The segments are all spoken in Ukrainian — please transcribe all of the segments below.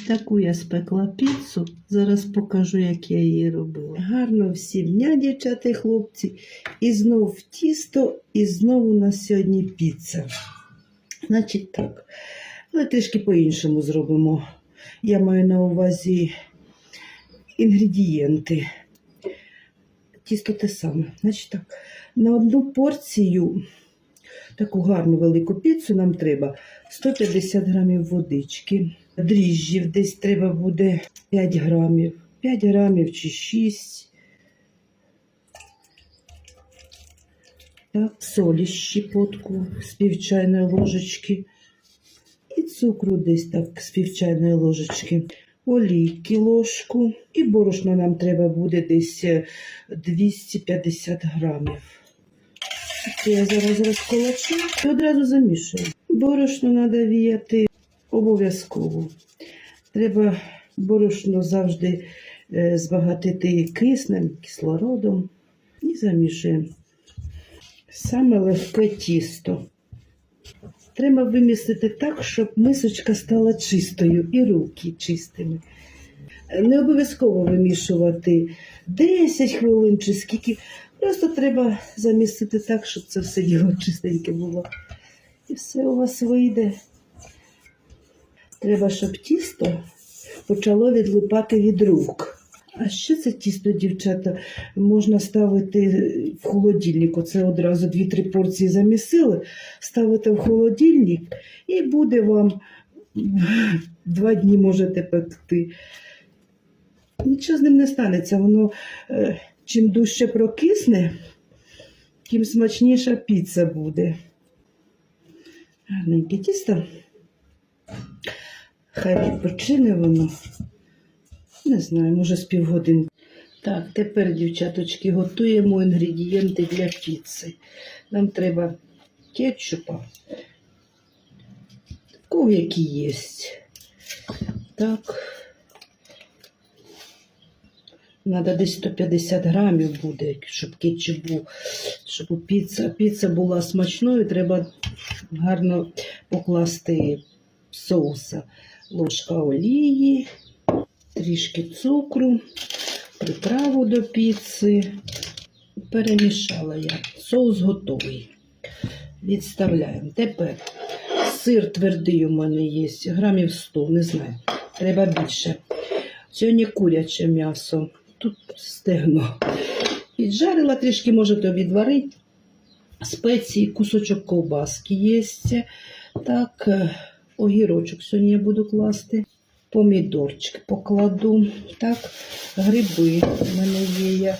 Таку я спекла піцу. Зараз покажу, як я її робила. Гарно всім дня, дівчата і хлопці. І знов тісто, і знову у нас сьогодні піца. Значить так. Але трішки по-іншому зробимо. Я маю на увазі інгредієнти. Тісто те саме. Значить так. На одну порцію, таку гарну велику піцу, нам треба 150 грамів водички. Дріжджів десь треба буде 5 грамів. 5 грамів чи 6. Так, солі щепотку з півчайної ложечки. І цукру десь так з півчайної ложечки. Олійки ложку. І борошна нам треба буде десь е, 250 грамів. Це я зараз розколочу і одразу замішую. Борошно треба віяти обов'язково. Треба борошно завжди е, збагатити киснем, кислородом і замішуємо. Саме легке тісто. Треба вимістити так, щоб мисочка стала чистою і руки чистими. Не обов'язково вимішувати 10 хвилин чи скільки. Просто треба замістити так, щоб це все діло чистеньке було. І все у вас вийде. Треба, щоб тісто почало відлипати від рук. А ще це тісто, дівчата, можна ставити в холодильник. Оце одразу 2-3 порції замісили, ставите в холодильник і буде вам два дні можете пекти. Нічого з ним не станеться. Воно е, чим дужче прокисне, тим смачніша піца буде. Гарненьке тісто. Хай відпочине воно. Не знаю, може з півгодини. Так, тепер, дівчаточки, готуємо інгредієнти для піци. Нам треба кетчупа. Кого які є. Так. Надо десь 150 грамів буде, щоб кетчуп був, щоб піца, піца була смачною, треба гарно покласти соуса. Ложка олії, трішки цукру, приправу до піци. Перемішала я. Соус готовий. Відставляємо. Тепер сир твердий у мене є, грамів 100, не знаю. Треба більше. Сьогодні куряче м'ясо. Тут стегно. Піджарила трішки, можете відварити. Спеції, кусочок ковбаски є. Так, е, огірочок сьогодні я буду класти. Помідорчик покладу. Так, гриби в мене є. Я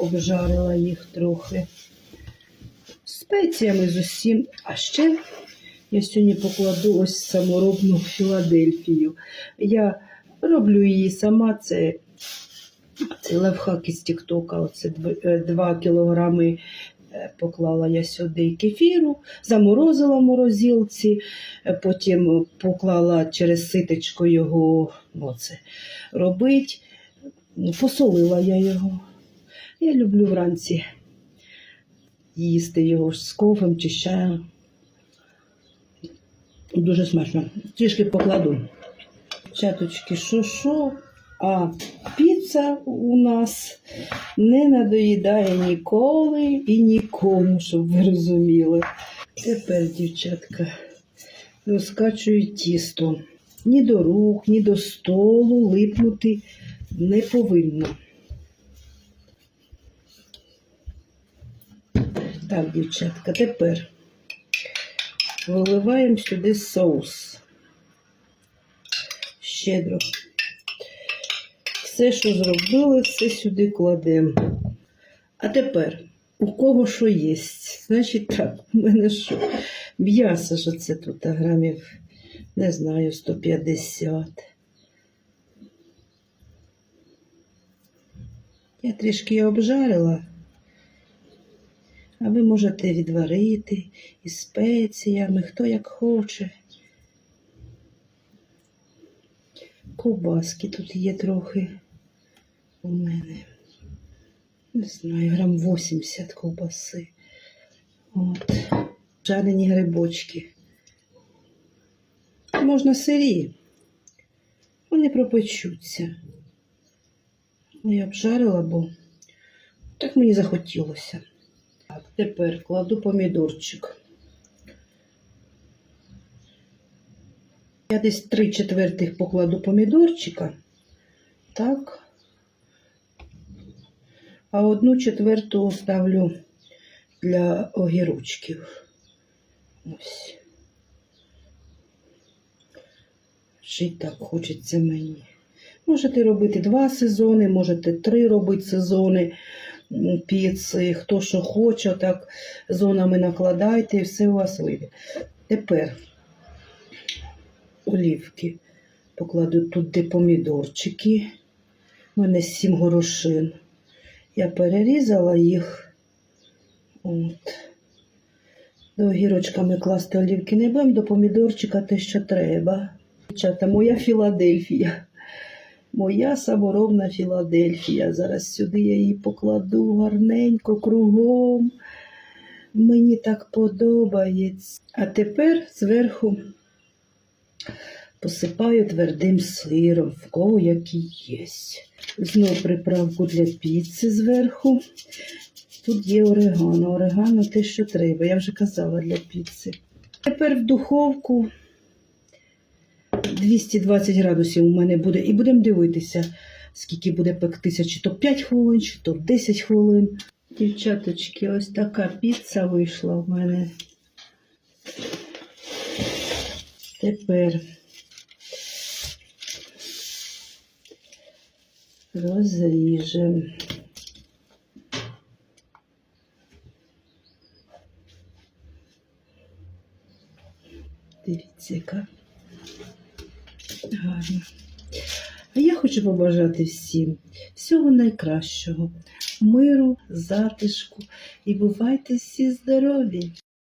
обжарила їх трохи. Спеціями з усім. А ще я сьогодні покладу ось саморобну Філадельфію. Я роблю її сама. Це, це лайфхак із Тіктока. Оце 2 кілограми е, поклала я сюди кефіру, заморозила в морозилці, е, потім поклала через ситечко його оце, робить. Посолила я його. Я люблю вранці їсти його з кофем чи чаєм. Дуже смачно. Трішки покладу. Чаточки, що, а піца у нас не надоїдає ніколи і нікому, щоб ви розуміли. Тепер, дівчатка, розкачую тісто. Ні до рук, ні до столу липнути не повинно. Так, дівчатка, тепер виливаємо сюди соус. Щедро. Все, що зробили, все сюди кладемо. А тепер, у кого що є? Значить так, у мене що? М'ясо ж це тут а, грамів, не знаю, 150. Я трішки обжарила. А ви можете відварити із спеціями, хто як хоче. Ковбаски тут є трохи у мене. Не знаю, грам 80 ковбаси. От. Жарені грибочки. Можна сирі. вони пропечуться. Я обжарила, бо так мені захотілося. Так, тепер кладу помідорчик. Я десь три четвертих покладу помідорчика. Так. А одну четверту оставлю для огірочків. Ось. Жить так хочеться мені. Можете робити два сезони, можете три робити сезони піци, хто що хоче, так зонами накладайте і все у вас вийде. Тепер олівки покладу тут, де помідорчики. У мене сім горошин. Я перерізала їх. От. До класти олівки не будемо, до помідорчика те, що треба. Дівчата, моя Філадельфія. Моя саморобна Філадельфія. Зараз сюди я її покладу гарненько, кругом. Мені так подобається. А тепер зверху посипаю твердим сиром, в кого який є. Знов приправку для піци зверху. Тут є орегано. Орегано те, що треба. Я вже казала для піци. Тепер в духовку 220 градусів у мене буде. І будемо дивитися, скільки буде пектися, чи то 5 хвилин, чи то 10 хвилин. Дівчаточки, ось така піца вийшла в мене. Тепер розріжемо. Дивіться, яка гарна. А я хочу побажати всім всього найкращого, миру, затишку і бувайте всі здорові!